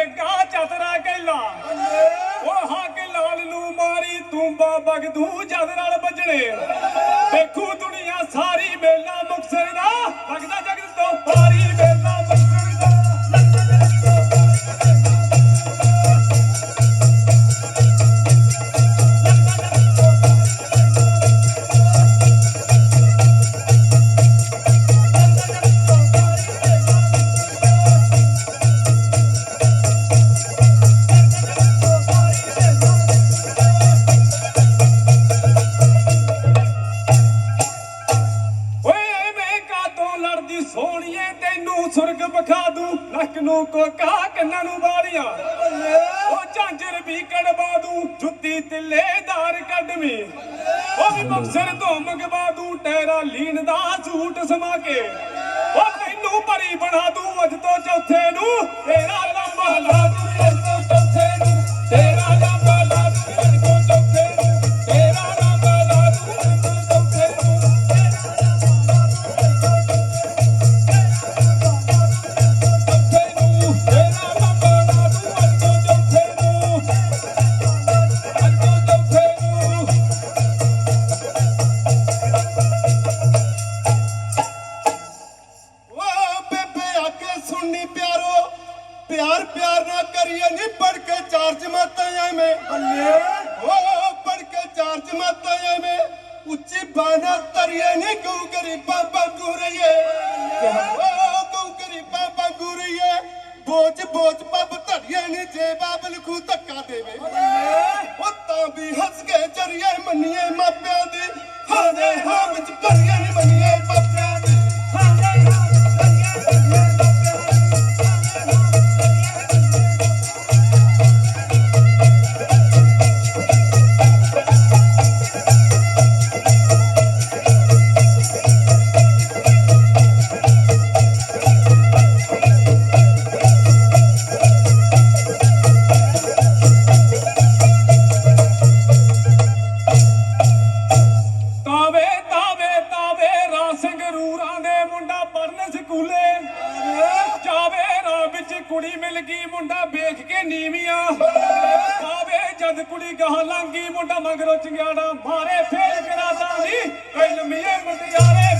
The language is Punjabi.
ਜੱਗਾ ਚਤਰਾ ਕਹਿਲਾ ਉਹ ਹੱਕ ਲਾਲ ਨੂੰ ਮਾਰੀ ਤੂੰਬਾ ਬਗਦੂ ਜਦ ਨਾਲ ਵੱਜਣੇ। ਲੜਦੀ ਸੋਹਣੀਏ ਤੈਨੂੰ ਸੁਰਗ ਵਿਖਾ ਦੂੰ। ਨੱਕ ਨੂੰ ਕੋਕਾ ਕੰਨਾਂ ਨੂੰ ਵਾਲੀਆਂ। ਉਹ ਝਾਂਜਰ ਵੀ ਕੜਵਾ ਦੂੰ ਜੁੱਤੀ ਤਿੱਲੇਦਾਰ ਕੱਢਵੀਂ। ਉਹ ਵੀ ਬਕਸਰ ਤੋਂ ਮੰਗਵਾ ਦੂੰ ਟੈਰਾ ਲੀਨ ਦਾ ਸੂਟ ਸਮਾ ਕੇ। ਉਹ ਤੈਨੂੰ ਪਰੀ ਬਣਾ ਦੂੰ ਅੱਜ ਤੋਂ ਚੌਥੇ ਨੂੰ ਤੇਰਾ ਲੰਬਾ ਲਾ ਨਾ ਕਰੀਏ ਨੀ ਪੜ ਕੇ ਚਾਰ ਜਮਾਤਾਂ ਐਵੇਂ। ਬੱਲੇ ਓ ਪੜ ਕੇ ਚਾਰ ਜਮਾਤਾਂ ਐਵੇਂ। ਉੱਚੀ ਬਾਣਾ ਤਰੀਏ ਨੀ ਗਊ ਗਰੀਬਾਂ ਵਾਂਗੂ ਰਹੀਏ। ਓ ਗਊ ਗਰੀਬਾਂ ਵਾਂਗੂ ਰਹੀਏ। ਬੋਝ ਬੋਝ ਪੱਬ ਧਰੀਏ ਨੀ ਜੇ ਬਾਬਲ ਖੂ ਧੱਕਾ ਦੇਵੇ। ਉਹ ਤਾਂ ਵੀ ਹੱਸ ਕੇ ਜਰੀਏ ਮੰਨੀਏ ਮਾਪਿਆਂ ਦੀ। ਹਾਂ ਦੇ ਹਾਂ ਵਿੱਚ ਭਰੀਏ ਨੀ ਮੰਨੀਏ। ਰਾ ਦੇ ਮੁੰਡਾ ਪੜਨ ਸਕੂਲੇ। ਜਾਵੇ ਰਾ ਵਿੱਚ ਕੁੜੀ ਮਿਲ ਗਈ, ਮੁੰਡਾ ਵੇਖ ਕੇ ਨੀਵੀਆਂ। ਤਾਵੇ ਜਦ ਕੁੜੀ ਗਾਹ ਲੰਗੀ ਮੁੰਡਾ ਮਗਰੋਂ ਚੰਗਿਆੜਾ ਮਾਰੇ ਫੇਰ ਕਰਾਦਾ ਨੀ ਕਈ ਲੰਮੀਏ ਮੁੰਡਿਆਰੇ